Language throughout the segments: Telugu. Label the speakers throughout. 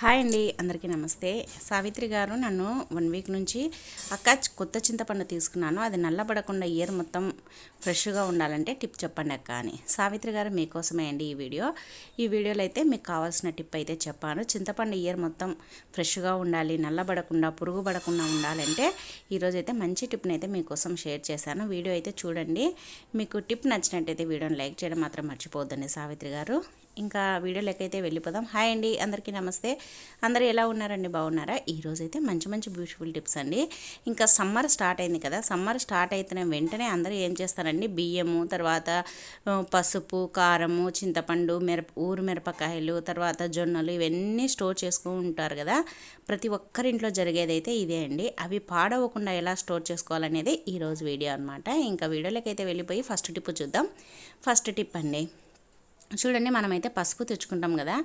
Speaker 1: హాయ్ అండి అందరికీ నమస్తే. సావిత్రి గారు నన్ను వన్ వీక్ నుంచి అక్క కొత్త చింతపండు తీసుకున్నాను. అది నల్లబడకుండా ఇయర్ మొత్తం ఫ్రెష్గా ఉండాలంటే టిప్ చెప్పండి అక్క అని. సావిత్రి గారు మీకోసమే అండి ఈ వీడియో. ఈ వీడియోలో అయితే మీకు కావాల్సిన టిప్ అయితే చెప్పాను. చింతపండు ఇయర్ మొత్తం ఫ్రెష్గా ఉండాలి నల్లబడకుండా పురుగు పడకుండా ఉండాలంటే ఈరోజైతే మంచి టిప్ని అయితే మీకోసం షేర్ చేశాను. వీడియో అయితే చూడండి. మీకు టిప్ నచ్చినట్టయితే వీడియోని లైక్ చేయడం మాత్రం మర్చిపోద్దండి సావిత్రి గారు. ఇంకా వీడియోలోకి అయితే వెళ్ళిపోదాం. హాయ్ అండి అందరికీ నమస్తే. అందరు ఎలా ఉన్నారండి? బాగున్నారా? ఈరోజు అయితే మంచి మంచి బ్యూటిఫుల్ టిప్స్ అండి. ఇంకా సమ్మర్ స్టార్ట్ అయింది కదా సమ్మర్ స్టార్ట్ అయితేనే వెంటనే అందరూ ఏం చేస్తారండి? బియ్యము తర్వాత పసుపు కారము చింతపండు మిరప ఊరు మిరపకాయలు తర్వాత జొన్నలు ఇవన్నీ స్టోర్ చేసుకుంటారు కదా. ప్రతి ఒక్కరింట్లో జరిగేదైతే ఇదే అండి. అవి పాడవకుండా ఎలా స్టోర్ చేసుకోవాలనేది ఈరోజు వీడియో అనమాట ఇంకా వీడియోలోకి అయితే వెళ్ళిపోయి ఫస్ట్ టిప్ చూద్దాం. ఫస్ట్ టిప్ అండి చూడండి మనమైతే పసుపు తెచ్చుకుంటాం కదా.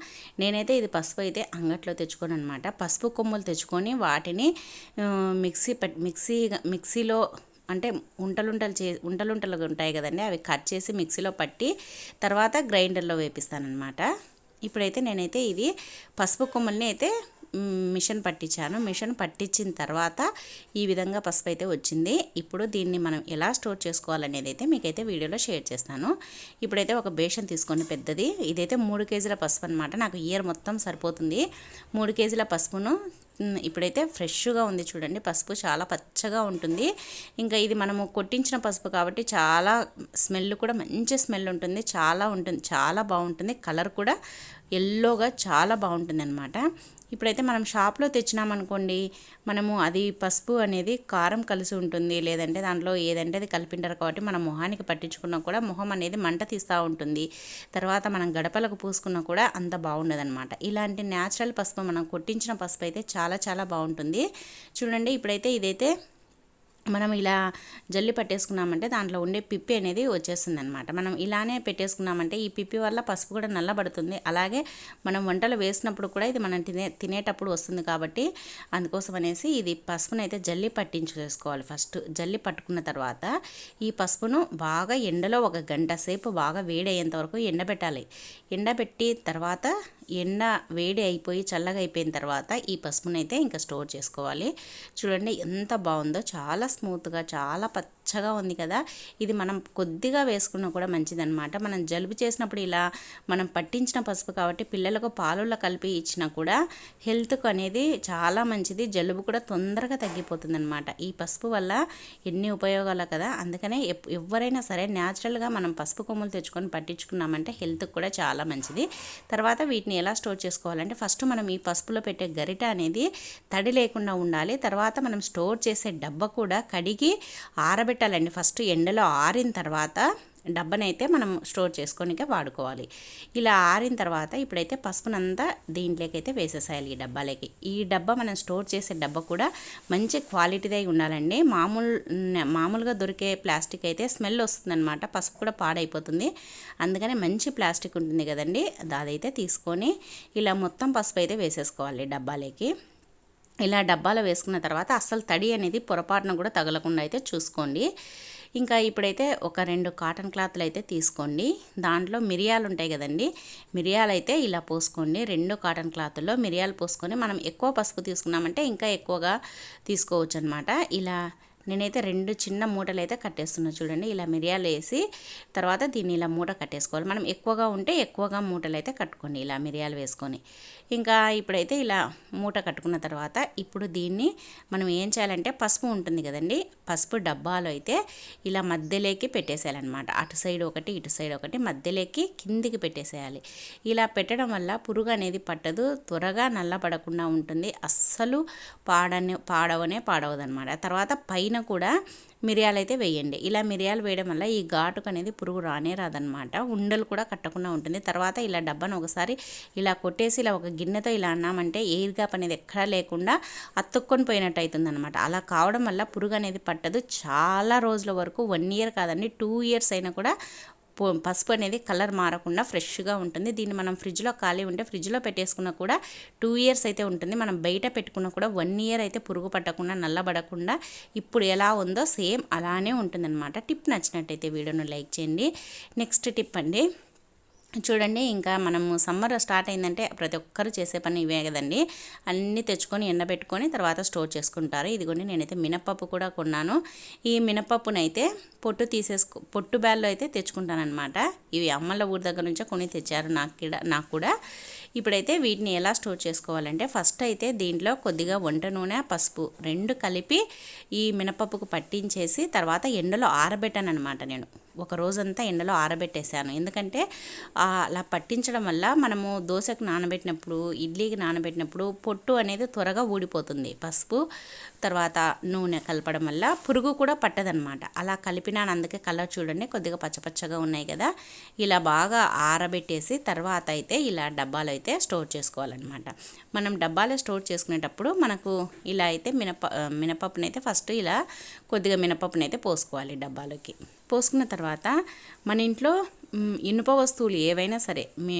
Speaker 1: నేనైతే ఇది పసుపు అయితే అంగట్లో తెచ్చుకోను అనమాట పసుపు కొమ్ములు తెచ్చుకొని వాటిని మిక్సీ పెట్ మిక్సీ మిక్సీలో అంటే ఉంటలుంటలు చే ఉంటలుంటలు ఉంటాయి కదండి. అవి కట్ చేసి మిక్సీలో పట్టి తర్వాత గ్రైండర్లో వేపిస్తానమాట ఇప్పుడైతే నేనైతే ఇది పసుపు కొమ్మల్ని అయితే మిషన్ పట్టించాను. మిషన్ పట్టించిన తర్వాత ఈ విధంగా పసుపు అయితే వచ్చింది. ఇప్పుడు దీన్ని మనం ఎలా స్టోర్ చేసుకోవాలనేది అయితే మీకైతే వీడియోలో షేర్ చేస్తాను. ఇప్పుడైతే ఒక బేషన్ తీసుకొని పెద్దది. ఇదైతే మూడు కేజీల పసుపు అనమాట నాకు ఇయర్ మొత్తం సరిపోతుంది. మూడు కేజీల పసుపును ఇప్పుడైతే ఫ్రెష్గా ఉంది చూడండి. పసుపు చాలా పచ్చగా ఉంటుంది. ఇంకా ఇది మనము కొట్టించిన పసుపు కాబట్టి చాలా స్మెల్ కూడా మంచి స్మెల్ ఉంటుంది. చాలా ఉంటుంది. చాలా బాగుంటుంది. కలర్ కూడా ఎల్లోగా చాలా బాగుంటుంది అనమాట ఇప్పుడైతే మనం షాప్లో తెచ్చినామనుకోండి మనము అది పసుపు అనేది కారం కలిసి ఉంటుంది. లేదంటే దాంట్లో ఏదంటే అది కలిపింటారు కాబట్టి మన మొహానికి పట్టించుకున్నా కూడా మొహం అనేది మంట తీస్తూ ఉంటుంది. తర్వాత మనం గడపలకు పూసుకున్నా కూడా అంత బాగుండదనమాట ఇలాంటి న్యాచురల్ పసుపు మనం కొట్టించిన పసుపు అయితే చాలా చాలా బాగుంటుంది. చూడండి ఇప్పుడైతే ఇదైతే మనం ఇలా జల్లి పట్టేసుకున్నామంటే దాంట్లో ఉండే పిప్పి అనేది వచ్చేస్తుంది అనమాట మనం ఇలానే పెట్టేసుకున్నామంటే ఈ పిప్పి వల్ల పసుపు కూడా నల్లబడుతుంది. అలాగే మనం వంటలు వేసినప్పుడు కూడా ఇది మనం తినే తినేటప్పుడు వస్తుంది కాబట్టి అందుకోసం అనేసి ఇది పసుపును అయితే జల్లి పట్టించేసుకోవాలి ఫస్ట్ జల్లి పట్టుకున్న తర్వాత ఈ పసుపును బాగా ఎండలో ఒక గంట సేపు బాగా వేడయ్యేంత వరకు ఎండబెట్టాలి. ఎండబెట్టి తర్వాత ఎండ వేడి అయిపోయి చల్లగా అయిపోయిన తర్వాత ఈ పసుపునైతే ఇంకా స్టోర్ చేసుకోవాలి. చూడండి ఎంత బాగుందో చాలా స్మూత్గా చాలా పచ్చగా ఉంది కదా. ఇది మనం కొద్దిగా వేసుకున్నా కూడా మంచిదనమాట మనం జలుబు చేసినప్పుడు ఇలా మనం పట్టించిన పసుపు కాబట్టి పిల్లలకు పాలల్లో కలిపి ఇచ్చినా కూడా హెల్త్కు అనేది చాలా మంచిది. జలుబు కూడా తొందరగా తగ్గిపోతుంది అనమాట ఈ పసుపు వల్ల ఎన్ని ఉపయోగాలు కదా. అందుకనే ఎవరైనా సరే న్యాచురల్గా మనం పసుపు కొమ్ములు తెచ్చుకొని పట్టించుకున్నామంటే హెల్త్కి కూడా చాలా మంచిది. తర్వాత వీటిని ఎలా స్టోర్ చేసుకోవాలంటే ఫస్ట్ మనం ఈ పసుపులో పెట్టే గరిట అనేది తడి లేకుండా ఉండాలి. తర్వాత మనం స్టోర్ చేసే డబ్బా కూడా కడిగి ఆరబెట్టాలండి. ఫస్ట్ ఎండలో ఆరిన తర్వాత డబ్బనైతే మనం స్టోర్ చేసుకోనికే వాడుకోవాలి. ఇలా ఆరిన తర్వాత ఇప్పుడైతే పసుపునంతా దీంట్లోకి అయితే వేసేసాయాలి ఈ డబ్బాలకి. ఈ డబ్బా మనం స్టోర్ చేసే డబ్బా కూడా మంచి క్వాలిటీదే ఉండాలండి. మామూలు మామూలుగా దొరికే ప్లాస్టిక్ అయితే స్మెల్ వస్తుందన్నమాట. పసుపు కూడా పాడైపోతుంది. అందుకనే మంచి ప్లాస్టిక్ ఉంటుంది కదండి. అదైతే తీసుకొని ఇలా మొత్తం పసుపు అయితే వేసేసుకోవాలి డబ్బాలకి. ఇలా డబ్బాలో వేసుకున్న తర్వాత అస్సలు తడి అనేది పొరపాటున కూడా తగలకుండా అయితే చూసుకోండి. ఇంకా ఇప్పుడైతే ఒక రెండు కాటన్ క్లాత్లు అయితే తీసుకోండి. దాంట్లో మిరియాలు ఉంటాయి కదండి. మిరియాలు అయితే ఇలా పోసుకోండి. రెండు కాటన్ క్లాత్లో మిరియాలు పోసుకొని మనం ఎక్కువ పసుపు తీసుకున్నామంటే ఇంకా ఎక్కువగా తీసుకోవచ్చు అనమాట ఇలా నేనైతే రెండు చిన్న మూటలు అయితే కట్టేస్తున్నా చూడండి. ఇలా మిరియాలు వేసి తర్వాత దీన్ని ఇలా మూట కట్టేసుకోవాలి. మనం ఎక్కువగా ఉంటే ఎక్కువగా మూటలు అయితే కట్టుకోండి ఇలా మిరియాలు వేసుకొని. ఇంకా ఇప్పుడైతే ఇలా మూట కట్టుకున్న తర్వాత ఇప్పుడు దీన్ని మనం ఏం చేయాలంటే పసుపు ఉంటుంది కదండి. పసుపు డబ్బాలో అయితే ఇలా మధ్యలోకి పెట్టేసేయాలన్నమాట. అటు సైడ్ ఒకటి ఇటు సైడ్ ఒకటి మధ్యలోకి కిందికి పెట్టేసేయాలి. ఇలా పెట్టడం వల్ల పురుగు అనేది పట్టదు త్వరగా నల్లపడకుండా ఉంటుంది. అస్సలు పాడని పాడవనే పాడవదనమాట తర్వాత పైన పైన కూడా మిరియాలు అయితే వేయండి. ఇలా మిరియాలు వేయడం వల్ల ఈ ఘాటుకు అనేది పురుగు రానే రాదనమాట ఉండలు కూడా కట్టకుండా ఉంటుంది. తర్వాత ఇలా డబ్బాను ఒకసారి ఇలా కొట్టేసి ఇలా ఒక గిన్నెతో ఇలా అన్నామంటే ఎయిర్ గ్యాప్ అనేది ఎక్కడా లేకుండా అతుక్కొని పోయినట్టు అవుతుంది అనమాట అలా కావడం వల్ల పురుగు అనేది పట్టదు. చాలా రోజుల వరకు వన్ ఇయర్ కాదండి టూ ఇయర్స్ అయినా కూడా పసుపు అనేది కలర్ మారకుండా ఫ్రెష్గా ఉంటుంది. దీన్ని మనం ఫ్రిడ్జ్లో ఖాళీ ఉంటే ఫ్రిడ్జ్లో పెట్టేసుకున్నా కూడా టూ ఇయర్స్ అయితే ఉంటుంది. మనం బయట పెట్టుకున్నా కూడా వన్ ఇయర్ అయితే పురుగు పట్టకుండా నల్లబడకుండా ఇప్పుడు ఎలా ఉందో సేమ్ అలానే ఉంటుందన్నమాట. టిప్ నచ్చినట్టయితే వీడియోను లైక్ చేయండి. నెక్స్ట్ టిప్ అండి. చూడండి ఇంకా మనము సమ్మర్ స్టార్ట్ అయిందంటే ప్రతి ఒక్కరు చేసే పని ఇవే కదండి. అన్నీ తెచ్చుకొని ఎండబెట్టుకొని తర్వాత స్టోర్ చేసుకుంటారు. ఇదిగోండి నేనైతే మినపప్పు కూడా కొన్నాను. ఈ మినప్పప్పునైతే పొట్టు తీసేసుకో పొట్టు బ్యాల్లో అయితే తెచ్చుకుంటానమాట ఇవి అమ్మల ఊరి దగ్గర నుంచే కొని తెచ్చారు నాకు నాకు కూడా. ఇప్పుడైతే వీటిని ఎలా స్టోర్ చేసుకోవాలంటే ఫస్ట్ అయితే దీంట్లో కొద్దిగా వంట నూనె పసుపు రెండు కలిపి ఈ మినపప్పుకు పట్టించేసి తర్వాత ఎండలో ఆరబెట్టాను అనమాట నేను. ఒక రోజంతా ఎండలో ఆరబెట్టేశాను. ఎందుకంటే అలా పట్టించడం వల్ల మనము దోశకు నానబెట్టినప్పుడు ఇడ్లీకి నానబెట్టినప్పుడు పొట్టు అనేది త్వరగా ఊడిపోతుంది. పసుపు తర్వాత నూనె కలపడం వల్ల పురుగు కూడా పట్టదనమాట అలా కలిపినాను. అందుకే కలర్ చూడండి కొద్దిగా పచ్చపచ్చగా ఉన్నాయి కదా. ఇలా బాగా ఆరబెట్టేసి తర్వాత అయితే ఇలా డబ్బాలో అయితే స్టోర్ చేసుకోవాలన్నమాట. మనం డబ్బాలో స్టోర్ చేసుకునేటప్పుడు మనకు ఇలా అయితే మినప మినపప్పునైతే ఫస్ట్ ఇలా కొద్దిగా మినపప్పునైతే పోసుకోవాలి డబ్బాలోకి. పోసుకున్న తర్వాత మన ఇంట్లో ఇనుప వస్తువులు ఏవైనా సరే మే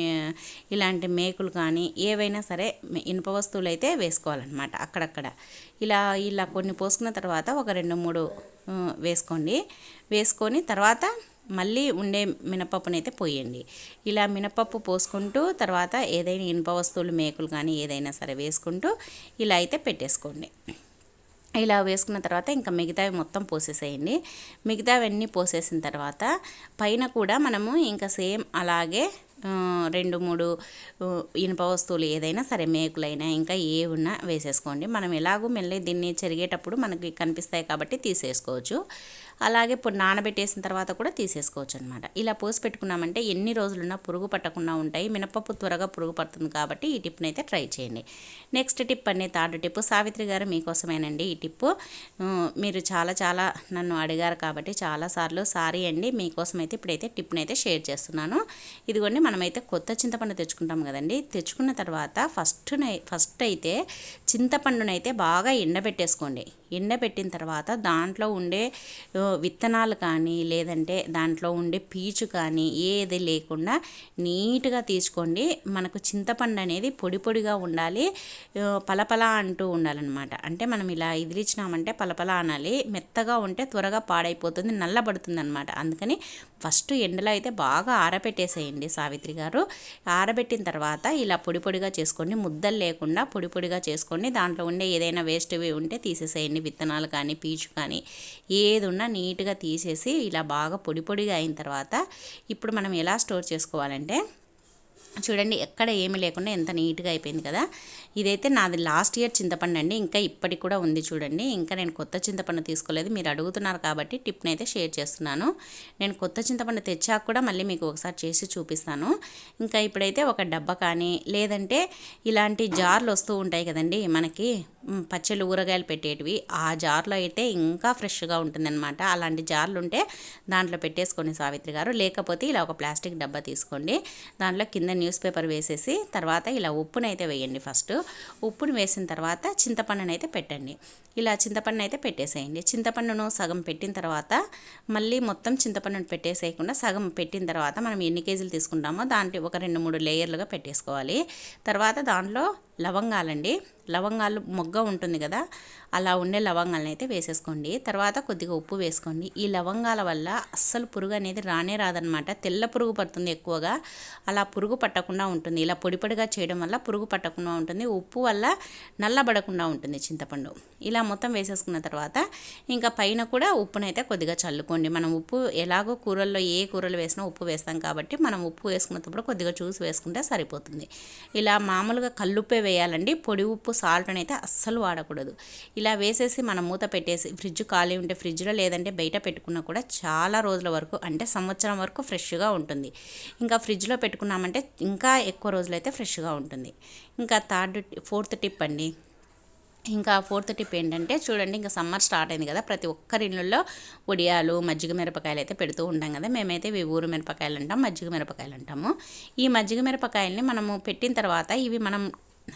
Speaker 1: ఇలాంటి మేకులు కానీ ఏవైనా సరే ఇనుప వస్తువులు అయితే వేసుకోవాలన్నమాట అక్కడక్కడ. ఇలా ఇలా కొన్ని పోసుకున్న తర్వాత ఒక రెండు మూడు వేసుకోండి. వేసుకొని తర్వాత మళ్ళీ ఉండే మినపప్పునైతే పోయండి. ఇలా మినపప్పు పోసుకుంటూ తర్వాత ఏదైనా ఇనుప వస్తువులు మేకులు కానీ ఏదైనా సరే వేసుకుంటూ ఇలా అయితే పెట్టేసుకోండి. ఇలా వేసుకున్న తర్వాత ఇంకా మిగతావి మొత్తం పోసేసేయండి. మిగతావన్నీ పోసేసిన తర్వాత పైన కూడా మనము ఇంకా సేమ్ అలాగే రెండు మూడు ఇనుప వస్తువులు ఏదైనా సరే మేకులైనా ఇంకా ఏ ఉన్నా వేసేసుకోండి. మనం ఎలాగో మెల్లి దీన్ని చెరిగేటప్పుడు మనకి కనిపిస్తాయి కాబట్టి తీసేసుకోవచ్చు. అలాగే నానబెట్టేసిన తర్వాత కూడా తీసేసుకోవచ్చు అనమాట ఇలా పోసి పెట్టుకున్నామంటే ఎన్ని రోజులున్నా పురుగు పట్టకుండా ఉంటాయి. మినపప్పు త్వరగా పురుగు పడుతుంది కాబట్టి ఈ టిప్ని అయితే ట్రై చేయండి. నెక్స్ట్ టిప్ అనే థర్డ్ టిప్. సావిత్రి గారు మీకోసమేనండి ఈ టిప్పు. మీరు చాలా చాలా నన్ను అడిగారు కాబట్టి చాలాసార్లు సారీ అండి. మీకోసం అయితే ఇప్పుడైతే టిప్ని అయితే షేర్ చేస్తున్నాను. ఇదిగోండి మనమైతే కొత్త చింతపండు తెచ్చుకుంటాం కదండి. తెచ్చుకున్న తర్వాత ఫస్ట్ ఫస్ట్ అయితే చింతపండునైతే బాగా ఎండబెట్టేసుకోండి. ఎండబెట్టిన తర్వాత దాంట్లో ఉండే విత్తనాలు కానీ లేదంటే దాంట్లో ఉండే పీచు కానీ ఏది లేకుండా నీట్గా తీసుకోండి. మనకు చింతపండు అనేది పొడి పొడిగా ఉండాలి. పలపల అంటూ ఉండాలన్నమాట. అంటే మనం ఇలా ఇదిలిచ్చినామంటే పలపల అనాలి. మెత్తగా ఉంటే త్వరగా పాడైపోతుంది నల్లబడుతుంది అనమాట అందుకని ఫస్ట్ ఎండలో అయితే బాగా ఆరబెట్టేసేయండి సావిత్రి గారు. ఆరబెట్టిన తర్వాత ఇలా పొడి పొడిగా చేసుకోండి. ముద్దలు లేకుండా పొడి పొడిగా చేసుకోండి. దాంట్లో ఉండే ఏదైనా వేస్ట్వి ఉంటే తీసేసేయండి. విత్తనాలు కానీ పీచు కానీ ఏది ఉన్నా నీట్గా తీసేసి ఇలా బాగా పొడి పొడిగా అయిన తర్వాత ఇప్పుడు మనం ఎలా స్టోర్ చేసుకోవాలంటే చూడండి ఎక్కడ ఏమి లేకుండా ఎంత నీట్గా అయిపోయింది కదా. ఇదైతే నాది లాస్ట్ ఇయర్ చింతపండు అండి. ఇంకా ఇప్పటికి కూడా ఉంది చూడండి. ఇంకా నేను కొత్త చింతపండు తీసుకోలేదు. మీరు అడుగుతున్నారు కాబట్టి టిప్ని అయితే షేర్ చేస్తున్నాను. నేను కొత్త చింతపండు తెచ్చాక కూడా మళ్ళీ మీకు ఒకసారి చేసి చూపిస్తాను. ఇంకా ఇప్పుడైతే ఒక డబ్బా కానీ లేదంటే ఇలాంటి జార్లు వస్తూ ఉంటాయి కదండి మనకి పచ్చళ్ళు ఊరగాయలు పెట్టేటివి ఆ జార్లో అయితే ఇంకా ఫ్రెష్గా ఉంటుందన్నమాట. అలాంటి జార్లు ఉంటే దాంట్లో పెట్టేసుకోండి సావిత్రి గారు. లేకపోతే ఇలా ఒక ప్లాస్టిక్ డబ్బా తీసుకోండి. దాంట్లో కింద న్యూస్ పేపర్ వేసేసి తర్వాత ఇలా ఉప్పునైతే వేయండి ఫస్ట్. ఉప్పును వేసిన తర్వాత చింతపండునైతే అయితే పెట్టండి. ఇలా చింతపండు అయితే పెట్టేసేయండి. చింతపండును సగం పెట్టిన తర్వాత మళ్ళీ మొత్తం చింతపండును పెట్టేసేయకుండా సగం పెట్టిన తర్వాత మనం ఎన్ని కేజీలు తీసుకుంటామో దాంట్లో ఒక రెండు మూడు లేయర్లుగా పెట్టేసుకోవాలి. తర్వాత దాంట్లో లవంగాలండి. లవంగాలు మొగ్గ ఉంటుంది కదా అలా ఉండే లవంగాలను అయితే వేసేసుకోండి. తర్వాత కొద్దిగా ఉప్పు వేసుకోండి. ఈ లవంగాల వల్ల అస్సలు పురుగు అనేది రానే రాదనమాట తెల్ల పురుగు పడుతుంది ఎక్కువగా అలా పురుగు పట్టకుండా ఉంటుంది. ఇలా పొడి పొడిగా చేయడం వల్ల పురుగు పట్టకుండా ఉంటుంది. ఉప్పు వల్ల నల్లబడకుండా ఉంటుంది చింతపండు. ఇలా మొత్తం వేసేసుకున్న తర్వాత ఇంకా పైన కూడా ఉప్పునైతే కొద్దిగా చల్లుకోండి. మనం ఉప్పు ఎలాగో కూరల్లో ఏ కూరలు వేసినా ఉప్పు వేస్తాం కాబట్టి మనం ఉప్పు వేసుకున్నప్పుడు కొద్దిగా చూసి వేసుకుంటే సరిపోతుంది. ఇలా మామూలుగా కల్లుప్పే వేయాలండి. పొడి ఉప్పు సాల్ట్ అయితే అస్సలు వాడకూడదు. ఇలా వేసేసి మనం మూత పెట్టేసి ఫ్రిడ్జ్ ఖాళీ ఉంటే ఫ్రిడ్జ్లో లేదంటే బయట పెట్టుకున్నా కూడా చాలా రోజుల వరకు అంటే సంవత్సరం వరకు ఫ్రెష్గా ఉంటుంది. ఇంకా ఫ్రిడ్జ్లో పెట్టుకున్నామంటే ఇంకా ఎక్కువ రోజులైతే ఫ్రెష్గా ఉంటుంది. ఇంకా థర్డ్ ఫోర్త్ టిప్ అండి. ఇంకా ఫోర్త్ టిప్ ఏంటంటే చూడండి ఇంకా సమ్మర్ స్టార్ట్ అయింది కదా ప్రతి ఒక్కరి ఇళ్ళల్లో ఉడియాలు మజ్జిగ మిరపకాయలు అయితే పెడుతూ ఉంటాం కదా మేమైతే ఇవి ఊరు మిరపకాయలు అంటాం మజ్జిగ మిరపకాయలు అంటాము. ఈ మజ్జిగ మిరపకాయల్ని మనము పెట్టిన తర్వాత ఇవి మనం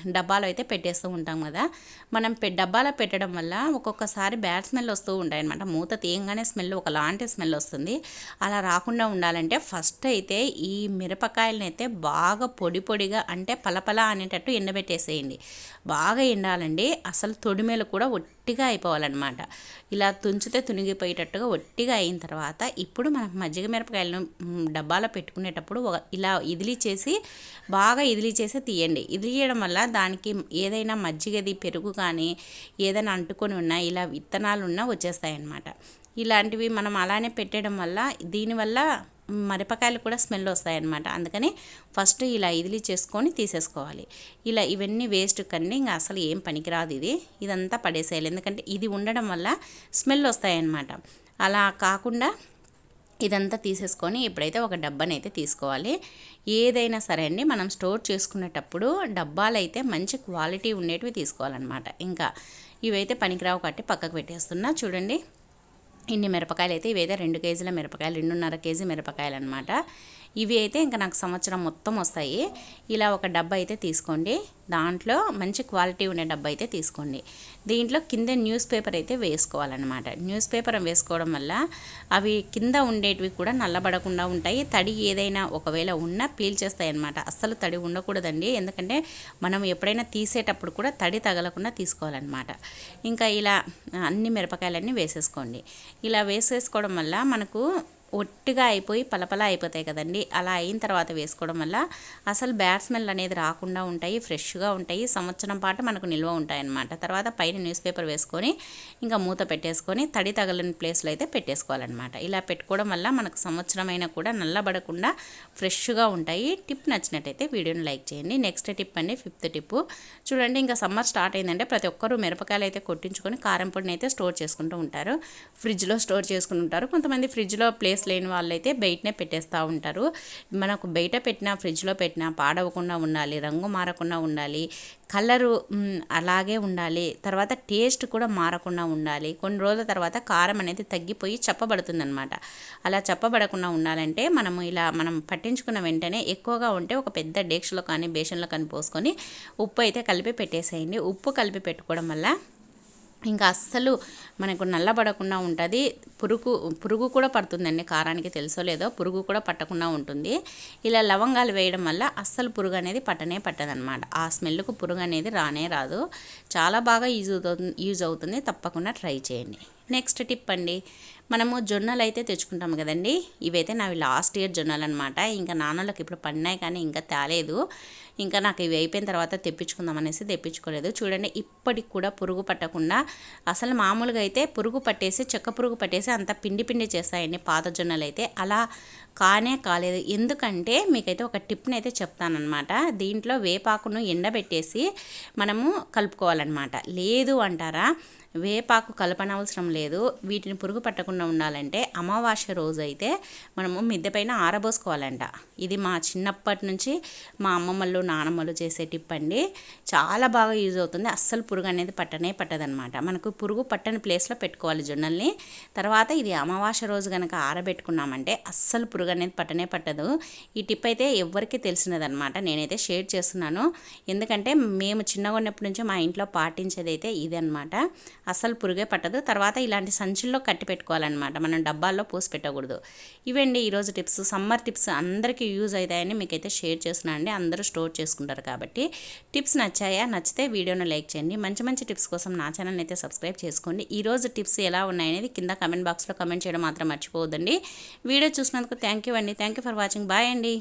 Speaker 1: డబ్బాలో అయితే పెట్టేస్తూ ఉంటాం కదా. మనం డబ్బాలో పెట్టడం వల్ల ఒక్కొక్కసారి బ్యాడ్ స్మెల్ వస్తూ ఉంటాయి అనమాట మూత తీయంగానే స్మెల్ ఒకలాంటి స్మెల్ వస్తుంది. అలా రాకుండా ఉండాలంటే ఫస్ట్ అయితే ఈ మిరపకాయలనైతే బాగా పొడి పొడిగా అంటే పలపల అనేటట్టు ఎండబెట్టేసేయండి. బాగా ఎండాలండి. అసలు తొడిమేలు కూడా ఒట్టిగా అయిపోవాలన్నమాట. ఇలా తుంచితే తునిగిపోయేటట్టుగా ఒట్టిగా అయిన తర్వాత ఇప్పుడు మనం మజ్జిగ మిరపకాయలను డబ్బాలో పెట్టుకునేటప్పుడు ఒక- ఇలా ఇదిలి చేసి బాగా ఇదిలి చేసి తీయండి. ఇదిలియడం వల్ల దానికి ఏదైనా మజ్జిగది పెరుగు కానీ ఏదైనా అంటుకొని ఉన్నా ఇలా విత్తనాలు ఉన్నా వచ్చేస్తాయి అన్నమాట ఇలాంటివి మనం అలానే పెట్టడం వల్ల దీనివల్ల మిరపకాయలు కూడా స్మెల్ వస్తాయన్నమాట. అందుకని ఫస్ట్ ఇలా ఇదిలి చేసుకొని తీసేసుకోవాలి. ఇలా ఇవన్నీ వేస్ట్ కండి ఇంకా అసలు ఏం పనికిరాదు ఇది. ఇదంతా పడేసేయాలి. ఎందుకంటే ఇది ఉండడం వల్ల స్మెల్ వస్తాయన్నమాట. అలా కాకుండా ఇదంతా తీసేసుకొని ఇప్పుడైతే ఒక డబ్బాని అయితే తీసుకోవాలి. ఏదైనా సరే అండి మనం స్టోర్ చేసుకునేటప్పుడు డబ్బాలు అయితే మంచి క్వాలిటీ ఉండేటివి తీసుకోవాలన్నమాట. ఇంకా ఇవైతే పనికిరావు కట్టి పక్కకు పెట్టేస్తున్నా. చూడండి. ఇన్ని మిరపకాయలు అయితే ఇవైతే రెండు కేజీల మిరపకాయలు రెండున్నర కేజీ మిరపకాయలు అనమాట ఇవి అయితే ఇంకా నాకు సంవత్సరం మొత్తం వస్తాయి. ఇలా ఒక డబ్బా అయితే తీసుకోండి. దాంట్లో మంచి క్వాలిటీ ఉండే డబ్బా అయితే తీసుకోండి. దీంట్లో కింద న్యూస్ పేపర్ అయితే వేసుకోవాలన్నమాట. న్యూస్ పేపర్ వేసుకోవడం వల్ల అవి కింద ఉండేటివి కూడా నల్లబడకుండా ఉంటాయి. తడి ఏదైనా ఒకవేళ ఉన్నా పీల్చేస్తాయి అనమాట అస్సలు తడి ఉండకూడదండి. ఎందుకంటే మనం ఎప్పుడైనా తీసేటప్పుడు కూడా తడి తగలకుండా తీసుకోవాలన్నమాట. ఇంకా ఇలా అన్ని మిరపకాయలన్నీ వేసేసుకోండి. ఇలా వేసేసుకోవడం వల్ల మనకు ఒట్టిగా అయిపోయి పలపల అయిపోతాయి కదండి. అలా అయిన తర్వాత వేసుకోవడం వల్ల అసలు బ్యాడ్ స్మెల్ అనేది రాకుండా ఉంటాయి ఫ్రెష్గా ఉంటాయి. సంవత్సరం పాటు మనకు నిల్వ ఉంటాయన్నమాట. తర్వాత పైన న్యూస్ పేపర్ వేసుకొని ఇంకా మూత పెట్టేసుకొని తడి తగలని ప్లేస్లో అయితే పెట్టేసుకోవాలన్నమాట. ఇలా పెట్టుకోవడం వల్ల మనకు సంవత్సరమైనా కూడా నల్లబడకుండా ఫ్రెష్గా ఉంటాయి. టిప్ నచ్చినట్టయితే వీడియోని లైక్ చేయండి. నెక్స్ట్ టిప్ అండి ఫిఫ్త్ టిప్. చూడండి ఇంకా సమ్మర్ స్టార్ట్ అయిందంటే ప్రతి ఒక్కరూ మిరపకాయలు అయితే కొట్టించుకొని కారం పొడిని అయితే స్టోర్ చేసుకుంటూ ఉంటారు. ఫ్రిడ్జ్లో స్టోర్ చేసుకుని ఉంటారు. కొంతమంది ఫ్రిడ్జ్లో ప్లేస్ లేని వాళ్ళైతే బయటనే పెట్టేస్తూ ఉంటారు. మనకు బయట పెట్టినా ఫ్రిడ్జ్లో పెట్టినా పాడవకుండా ఉండాలి రంగు మారకుండా ఉండాలి కలరు అలాగే ఉండాలి తర్వాత టేస్ట్ కూడా మారకుండా ఉండాలి. కొన్ని రోజుల తర్వాత కారం అనేది తగ్గిపోయి చెప్పబడుతుందనమాట అలా చెప్పబడకుండా ఉండాలంటే మనము ఇలా మనం పట్టించుకున్న వెంటనే ఎక్కువగా ఉంటే ఒక పెద్ద డేక్షలో కానీ బేషన్లో కానీ పోసుకొని ఉప్పు అయితే కలిపి పెట్టేసేయండి. ఉప్పు కలిపి పెట్టుకోవడం వల్ల ఇంకా అస్సలు మనకు నల్లబడకుండా ఉంటుంది. పురుగు పురుగు కూడా పడుతుందండి. కారానికి తెలుసో లేదో పురుగు కూడా పట్టకుండా ఉంటుంది. ఇలా లవంగాలు వేయడం వల్ల అస్సలు పురుగు అనేది పట్టనే పట్టదనమాట ఆ స్మెల్కు పురుగు అనేది రానే రాదు. చాలా బాగా యూజ్ అవుతుంది యూజ్ అవుతుంది. తప్పకుండా ట్రై చేయండి. నెక్స్ట్ టిప్ అండి. మనము జొన్నలు అయితే తెచ్చుకుంటాం కదండి. ఇవైతే నావి లాస్ట్ ఇయర్ జొన్నలు అనమాట ఇంకా నాన్నలకు ఇప్పుడు పడినాయి కానీ ఇంకా తేలేదు. ఇంకా నాకు ఇవి అయిపోయిన తర్వాత తెప్పించుకుందాం అనేసి తెప్పించుకోలేదు. చూడండి ఇప్పటికి కూడా పురుగు పట్టకుండా అసలు మామూలుగా అయితే పురుగు పట్టేసి చెక్క పురుగు పట్టేసి అంత పిండి పిండి చేస్తాయండి పాత జొన్నలు అయితే. అలా కానే కాలేదు. ఎందుకంటే మీకైతే ఒక టిప్ని అయితే చెప్తానమాట దీంట్లో వేపాకును ఎండబెట్టేసి మనము కలుపుకోవాలన్నమాట. లేదు అంటారా? వేపాకు కలపనవసరం లేదు. వీటిని పురుగు పట్టకుండా ఉండాలంటే అమావాస్య రోజు అయితే మనము మిద్దె పైన ఆరబోసుకోవాలంట. ఇది మా చిన్నప్పటి నుంచి మా అమ్మమ్మలు నానమ్మలు చేసే టిప్ అండి. చాలా బాగా యూజ్ అవుతుంది. అస్సలు పురుగు అనేది పట్టనే పట్టదనమాట మనకు పురుగు పట్టని ప్లేస్లో పెట్టుకోవాలి జొన్నల్ని. తర్వాత ఇది అమావాస్య రోజు కనుక ఆరబెట్టుకున్నామంటే అస్సలు పురుగు అనేది పట్టనే పట్టదు. ఈ టిప్ అయితే ఎవరికి తెలిసినదనమాట నేనైతే షేర్ చేస్తున్నాను. ఎందుకంటే మేము చిన్నగా ఉన్నప్పటి నుంచి మా ఇంట్లో పాటించేది అయితే ఇదనమాట అస్సలు పురుగే పట్టదు. తర్వాత ఇలాంటి సంచుల్లో కట్టి పెట్టుకోవాలన్నమాట. మనం డబ్బాల్లో పోసి పెట్టకూడదు. ఇవండి ఈరోజు టిప్స్. సమ్మర్ టిప్స్ అందరికీ యూజ్ అవుతాయని మీకైతే షేర్ చేస్తున్నాను అండి. అందరూ స్టోర్ చేసుకుంటారు కాబట్టి. టిప్స్ నచ్చాయా? నచ్చితే వీడియోని లైక్ చేయండి. మంచి మంచి టిప్స్ కోసం నా ఛానల్ అయితే సబ్స్క్రైబ్ చేసుకోండి. ఈరోజు టిప్స్ ఎలా ఉన్నాయనేది కింద కమెంట్ బాక్స్లో కమెంట్ చేయడం మాత్రం మర్చిపోవద్దండి. వీడియో చూసినందుకు థ్యాంక్ యూ అండి. Thank you for watching. Bye అండి.